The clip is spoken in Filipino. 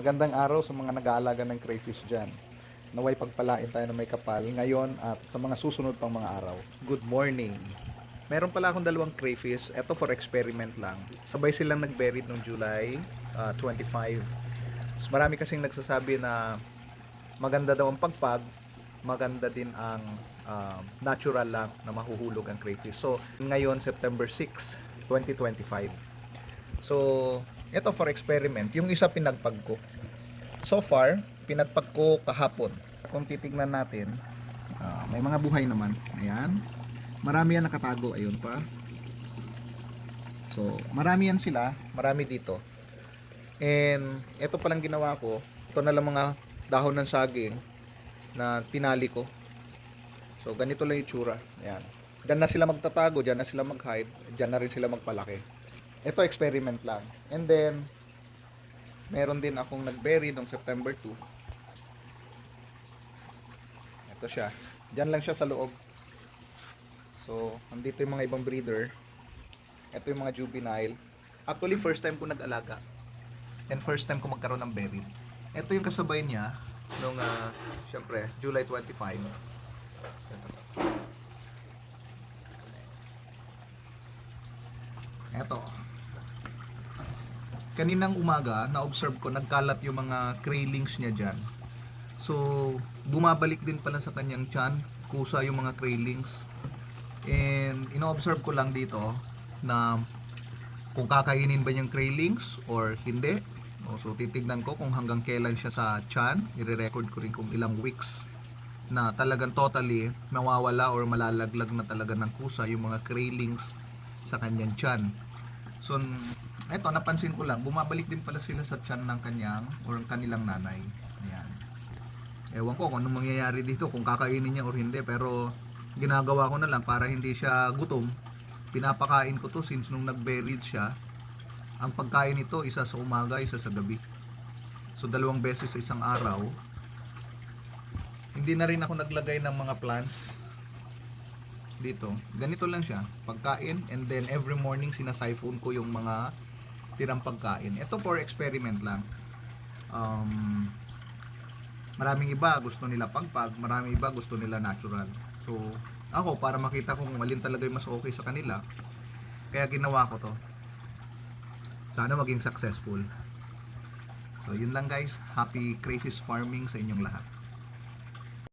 Magandang araw sa mga nag-aalaga ng crayfish dyan. Naway pagpalain tayo ng may kapal ngayon at sa mga susunod pang mga araw. Good morning! Meron pala akong dalawang crayfish. Ito for experiment lang. Sabay silang nag-buried noong July ah, 25. Mas marami kasing nagsasabi na maganda daw ang pagpag, maganda din ang ah, natural lang na mahuhulog ang crayfish. So, ngayon September 6, 2025. So, ito for experiment. Yung isa pinagpag ko. So far, pinagpag ko kahapon. Kung titignan natin, ah, may mga buhay naman. Ayan. Marami yan nakatago. Ayun pa. So, marami yan sila. Marami dito. And, ito palang ginawa ko. Ito na lang mga dahon ng saging na tinali ko. So, ganito lang yung tsura. Ayan. Diyan na sila magtatago, diyan na sila mag-hide, diyan na rin sila magpalaki. Ito experiment lang. And then, meron din akong nag-bury noong September 2. Ito siya. Diyan lang siya sa loob. So, nandito yung mga ibang breeder. Ito yung mga juvenile. Actually, first time ko nag-alaga. And first time ko magkaroon ng berry. Ito yung kasabay niya nung, ah, syempre, July 25. Ito. Kaninang umaga, na-observe ko, nagkalat yung mga craylings niya dyan. So, bumabalik din pala sa kanyang tiyan, kusa yung mga craylings. And, ino-observe ko lang dito na kung kakainin ba niyang craylings or hindi. O, so, titignan ko kung hanggang kailan siya sa tiyan. I-record ko rin kung ilang weeks na talagang totally mawawala or malalaglag na talaga ng kusa yung mga craylings sa kanyang tiyan. So, eto, napansin ko lang, bumabalik din pala sila sa tiyan ng kanyang or ang kanilang nanay. Ayan. Ewan ko kung anong mangyayari dito, kung kakainin niya or hindi, pero ginagawa ko na lang para hindi siya gutom. Pinapakain ko to since nung nag-buried siya. Ang pagkain nito, isa sa umaga, isa sa gabi. So, dalawang beses sa isang araw. Hindi na rin ako naglagay ng mga plants dito. Ganito lang siya, pagkain and then every morning sinasiphon ko yung mga tirang pagkain. Ito for experiment lang. Um, maraming iba gusto nila pagpag, maraming iba gusto nila natural. So, ako para makita kung alin talaga yung mas okay sa kanila, kaya ginawa ko to. Sana maging successful. So, yun lang guys. Happy crayfish farming sa inyong lahat.